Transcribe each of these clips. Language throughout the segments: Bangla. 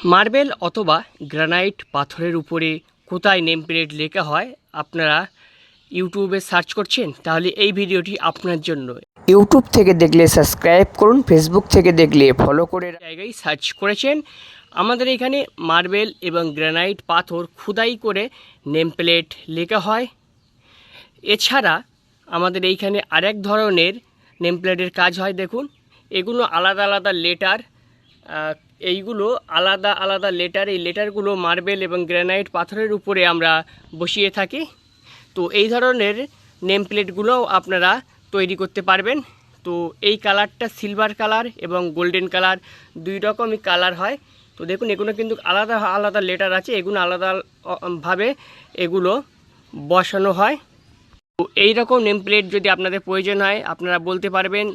মার্বেল অথবা গ্রানাইট পাথরের উপরে কোথায় নেম প্লেট লেখা হয় আপনারা ইউটিউবে সার্চ করছেন তাহলে এই ভিডিওটি আপনার জন্য ইউটিউব থেকে দেখলে সাবস্ক্রাইব করুন ফেসবুক থেকে দেখলে ফলো করে জায়গায় সার্চ করেছেন। আমাদের এখানে মার্বেল এবং গ্রানাইট পাথর খুদাই করে নেম প্লেট লেখা হয়। এছাড়া আমাদের এইখানে আরেক ধরনের নেম প্লেটের কাজ হয় দেখুন। এগুলো আলাদা আলাদা লেটার এইগুলো আলাদা আলাদা লেটার, এই লেটারগুলো মার্বেল এবং গ্রানাইট পাথরের উপরে আমরা বসিয়ে থাকি। তো এই ধরনের নেম প্লেটগুলোও আপনারা তৈরি করতে পারবেন। তো এই কালারটা সিলভার কালার এবং গোল্ডেন কালার দুই রকমই কালার হয়। তো দেখুন, এগুলো কিন্তু আলাদা আলাদা লেটার আছে। এগুলো আলাদা ভাবে এগুলো বসানো হয়। তো এই রকম নেম প্লেট যদি আপনাদের প্রয়োজন হয়, আপনারা বলতে পারবেন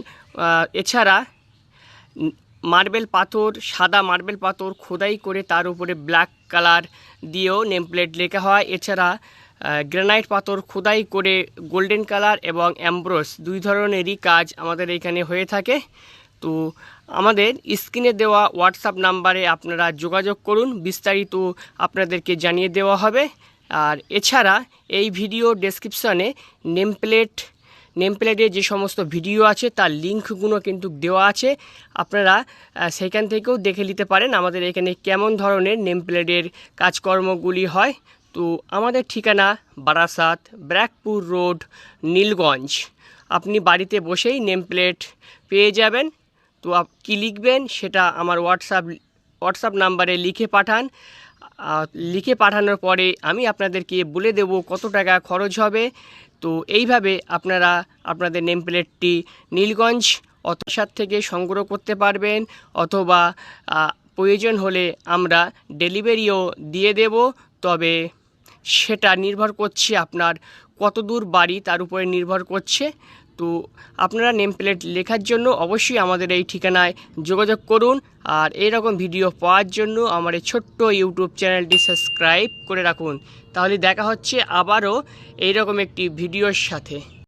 এছাড়া মার্বেল পাথর, সাদা মার্বেল পাথর খোদাই করে তার উপরে ব্ল্যাক কালার দিয়েও নেম প্লেট লেখা হয়। এছাড়া গ্রানাইট পাথর খোদাই করে গোল্ডেন কালার এবং অ্যাম্ব্রোস দুই ধরনেরই কাজ আমাদের এখানে হয়ে থাকে। তো আমাদের স্ক্রিনে দেওয়া হোয়াটসঅ্যাপ নাম্বারে আপনারা যোগাযোগ করুন, বিস্তারিত আপনাদেরকে জানিয়ে দেওয়া হবে। আর এছাড়া এই ভিডিও ডেসক্রিপশনে নেম নেম প্লেটে যে সমস্ত ভিডিও আছে, তার লিঙ্কগুলো কিন্তু দেওয়া আছে। আপনারা সেখান থেকেও দেখে নিতে পারেন আমাদের এখানে কেমন ধরনের নেম প্লেটের কাজকর্মগুলি হয়। তো আমাদের ঠিকানা বারাসাত ব্র্যাকপুর রোড, নীলগঞ্জ। আপনি বাড়িতে বসেই নেম প্লেট পেয়ে যাবেন। তো আপ, কী লিখবেন সেটা আমার হোয়াটসঅ্যাপ হোয়াটসঅ্যাপ নাম্বারে লিখে পাঠান। লিখে পাঠানোর পরে আমি আপনাদেরকে বলে দেব কত টাকা খরচ হবে। তো এইভাবে আপনারা আপনাদের নেম প্লেটটি নীলগঞ্জ অতসার থেকে সংগ্রহ করতে পারবেন অথবা প্রয়োজন হলে আমরা ডেলিভারিও দিয়ে দেব। তবে সেটা নির্ভর করছে আপনার কত দূর বাড়ি তার উপরে নির্ভর করছে। তো আপনারা নেম প্লেট লেখার জন্য অবশ্যই আমাদের এই ঠিকানায় যোগাযোগ করুন। আর এই রকম ভিডিও পাওয়ার জন্য আমার এই ছোট্ট ইউটিউব চ্যানেলটি সাবস্ক্রাইব করে রাখুন। তাহলে দেখা হচ্ছে আবারও এই রকম একটি ভিডিওর সাথে।